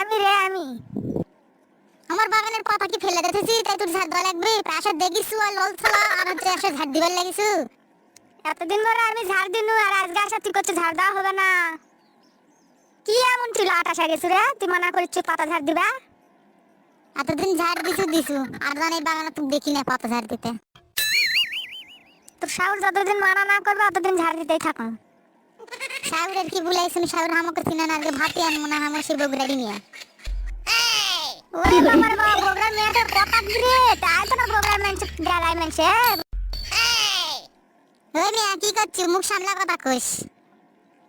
আমি রে, আমি। আমার বাগানের পাতা কি ফেলে দিতেছি? তাই তোর ঝাড় দেওয়া লাগবে। দেখিছু আর লল ছলা, আর হচ্ছে এসে ঝাড় দিবার লাগিছু এতদিন ধরে আমি ঝাড় দিনু আর আজকে আসা তুই করছে ঝাড় দেওয়া হবে না। কি এমন ছিল আটাশা গেছু রে? তুই মানা করিস পাতা ঝাড় দিবা? এতদিন ঝাড় দিছু দিছু আর জানি বাগানে তুই দেখি না পাতা ঝাড় দিতে। তোর শাউর যতদিন মানা না করবে ততদিন ঝাড় দিতেই থাকো। শাউরের কি বুলাইছুন শাউর আমাকে চিনা না ভাতি আনব না আমার সে বগুড়ারি নিয়ে ওরে বাবার বাবা বগুড়ার মেয়েটা কথা দিরে তাই তো না বগুড়ার মানুষ গ্রালাই মানুষ ওই মেয়ে কি করছিস মুখ সামলা কথা কইস।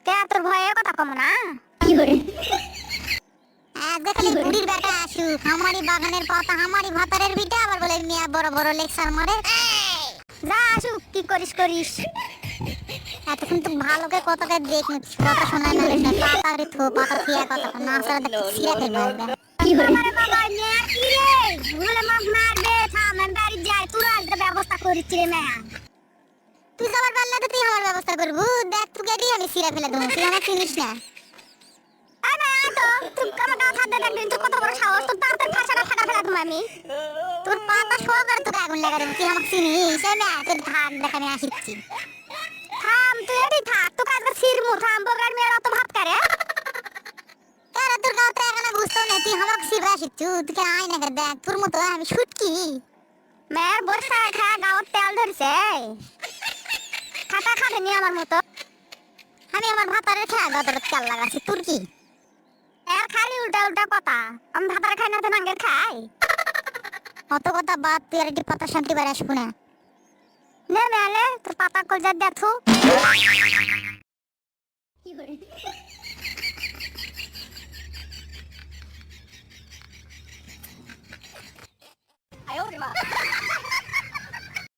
কে তোর ভয়ে কথা কম না? আজকে খালি বুড়ির বেটা আসুক। আমারই বাগানের পাতা আমারই ভাতারের বিটা আবার বলে মিয়া বড় বড় লেকচার মারে। যা আসুক কি করিস করিস। এতক্ষণ তো ভালো ভালোকে কতকে দেখ কথা শোনা না পাতা রে থো পাতা থিয়া কথা না সারা দেখ সিরা ফেলবে আরে বাবা মিয়া কি রে? ভুলে মাছ মারবে থাম আমি বাড়ি যাই তুই আজকে ব্যবস্থা করিস রে মিয়া। তুই যাবার পারলে তো তুই আমার ব্যবস্থা করব। দেখ তোকে দিয়ে আমি সিরা ফেলে দেবো তুই আমার চিনিস না। আরে তো তুই আমার থাকতে দেখবি তুই কত বড় সাহস তোর দাঁতের ফাঁসাটা ফাটা তুমি আমি তোর পাতা করে তোকে আগুন লাগা দেবো তুই আমাকে চিনিস? না, তোর থাক দেখ আমি আসিচ্ছি। থাম, তুই এটি থাক। তোকে আজকে ছিড়মু, থাম। বগার মেয়ের অত ভাত করে তারা তোর গাও তো এখানে বুঝতো না? তুই আমাকে ছিড়ে আসিচ্ছু। তুই আয় না দেখ? তোর মতো আমি শুটকি মেয়ের বর্ষা খা গাওয়ার তেল ধরছে। খাতা খাবে নি আমার মতো। আমি আমার ভাতারে খেয়া গদর তেল লাগাচ্ছি। তোর কি? এর খালি উল্টা উল্টা কথা আমি ভাতার খাই না তো নাঙ্গের খাই। অত কথা বাদ, তুই আর একটি পাতা শান্তি বার আসব না। নে মেলে তোর পাতা কলজা দেখো